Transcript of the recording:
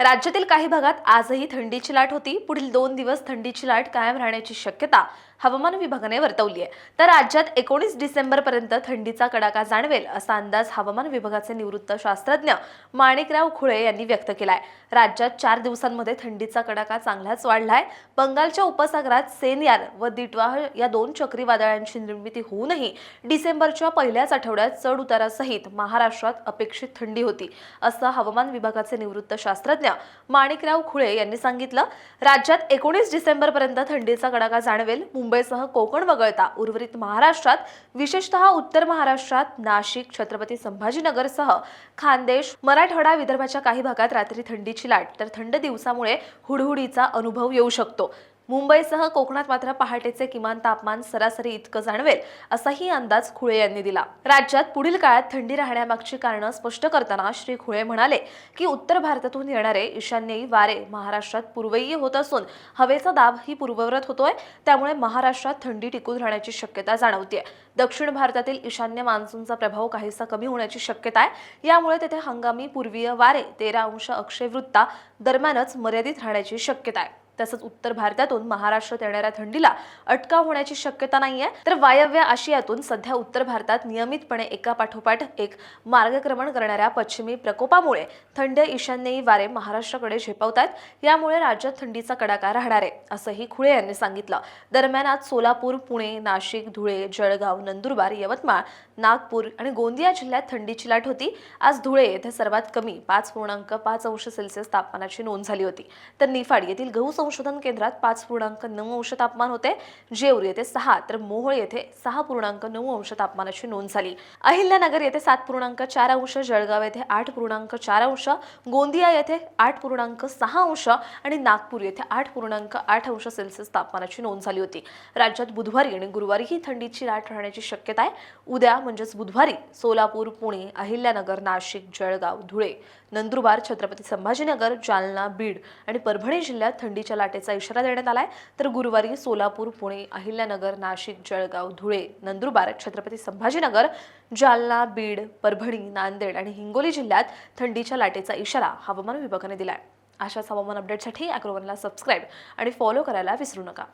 राज्यातील काही भागात आजही थंडीची लाट होती. पुढील दोन दिवस थंडीची लाट कायम राहण्याची शक्यता हवामान विभागाने वर्तवली आहे. तर राज्यात एकोणीस डिसेंबर पर्यंत थंडीचा कडाका जाणवेल असा अंदाज हवामान विभागाचे निवृत्त शास्त्रज्ञ माणिकराव खुळे यांनी व्यक्त केलाय. राज्यात चार दिवसांमध्ये थंडीचा कडाका चांगलाच वाढलाय. बंगालच्या उपसागरात सेनयार व दिटवाह या दोन चक्रीवादळांची निर्मिती होऊनही डिसेंबरच्या पहिल्याच आठवड्यात चढ उतारासहित महाराष्ट्रात अपेक्षित थंडी होती असं हवामान विभागाचे निवृत्त शास्त्रज्ञ माणिकराव खुळे यांनी सांगितलं राज्यात एकोणीस डिसेंबर पर्यंत थंडीचा कडाका जाणवेल. मुंबईसह कोकण वगळता उर्वरित महाराष्ट्रात विशेषतः उत्तर महाराष्ट्रात नाशिक छत्रपती संभाजीनगरसह खानदेश मराठवाडा विदर्भाच्या काही भागात रात्री थंडीची लाट. तर थंड दिवसामुळे हुडहुडीचा अनुभव येऊ शकतो. मुंबईसह कोकणात मात्र पहाटेचे किमान तापमान सरासरी इतकं जाणवेल असाही अंदाज खुळे यांनी दिला. राज्यात पुढील काळात थंडी राहण्यामागची कारणं स्पष्ट करताना श्री खुळे म्हणाले की उत्तर भारतातून येणारे ईशान्येयी वारे महाराष्ट्रात पूर्वेयी होत असून हवेचा दाब ही पूर्ववत होतोय त्यामुळे महाराष्ट्रात थंडी टिकून राहण्याची शक्यता जाणवते दक्षिण भारतातील ईशान्य मान्सूनचा प्रभाव काहीसा कमी होण्याची शक्यता आहे यामुळे तेथे हंगामी पूर्वीय वारे तेरा अंश अक्षय वृत्ता दरम्यानच मर्यादित राहण्याची शक्यता आहे. तसंच उत्तर भारतातून महाराष्ट्रात येणाऱ्या थंडीला अटकाव होण्याची शक्यता नाहीये. तर वायव्य आशियातून सध्या उत्तर भारतात नियमितपणे एका पाठोपाठ एक मार्गक्रमण करणाऱ्या पश्चिमी प्रकोपामुळे थंड ईशान्येयी वारे महाराष्ट्राकडे झेपावत यामुळे राज्यात थंडीचा कडाका राहणार आहे असंही खुळे यांनी सांगितलं. दरम्यान आज सोलापूर पुणे नाशिक धुळे जळगाव नंदुरबार यवतमाळ नागपूर आणि गोंदिया जिल्ह्यात थंडीची लाट होती. आज धुळे येथे सर्वात कमी पाच पूर्णांक पाच अंश सेल्सिअस तापमानाची नोंद झाली होती. तर निफाड येथील गहू संशोधन केंद्रात पाच पूर्णांक नऊ अंश तापमान होते. जेऊर येथे सहा तर मोहोळ येथे सहा पूर्णांक नऊ अंश तापमानाची नोंद झाली. अहिल्यानगर येथे सात पूर्णांक चार अंश जळगाव येथे आठ पूर्णांक चार अंश गोंदिया येथे आठ पूर्णांक सहा अंश आणि नागपूर येथे आठ पूर्णांक आठ अंश सेल्सिअस तापमानाची नोंद झाली होती. राज्यात बुधवारी आणि गुरुवारी ही थंडीची लाट राहण्याची शक्यता आहे. उद्या म्हणजेच बुधवारी सोलापूर पुणे अहिल्यानगर नाशिक जळगाव धुळे नंदुरबार छत्रपती संभाजीनगर जालना बीड आणि परभणी जिल्ह्यात थंडीच्या लाटेचा इशारा देण्यात आलाय. तर गुरुवारी सोलापूर पुणे अहिल्यानगर नाशिक जळगाव धुळे नंदुरबार छत्रपती संभाजीनगर जालना बीड परभणी नांदेड आणि हिंगोली जिल्ह्यात थंडीच्या लाटेचा इशारा हवामान विभागाने दिलाय. अशाच हवामान अपडेटसाठी अॅक्रोवनला सबस्क्राईब आणि फॉलो करायला विसरू नका.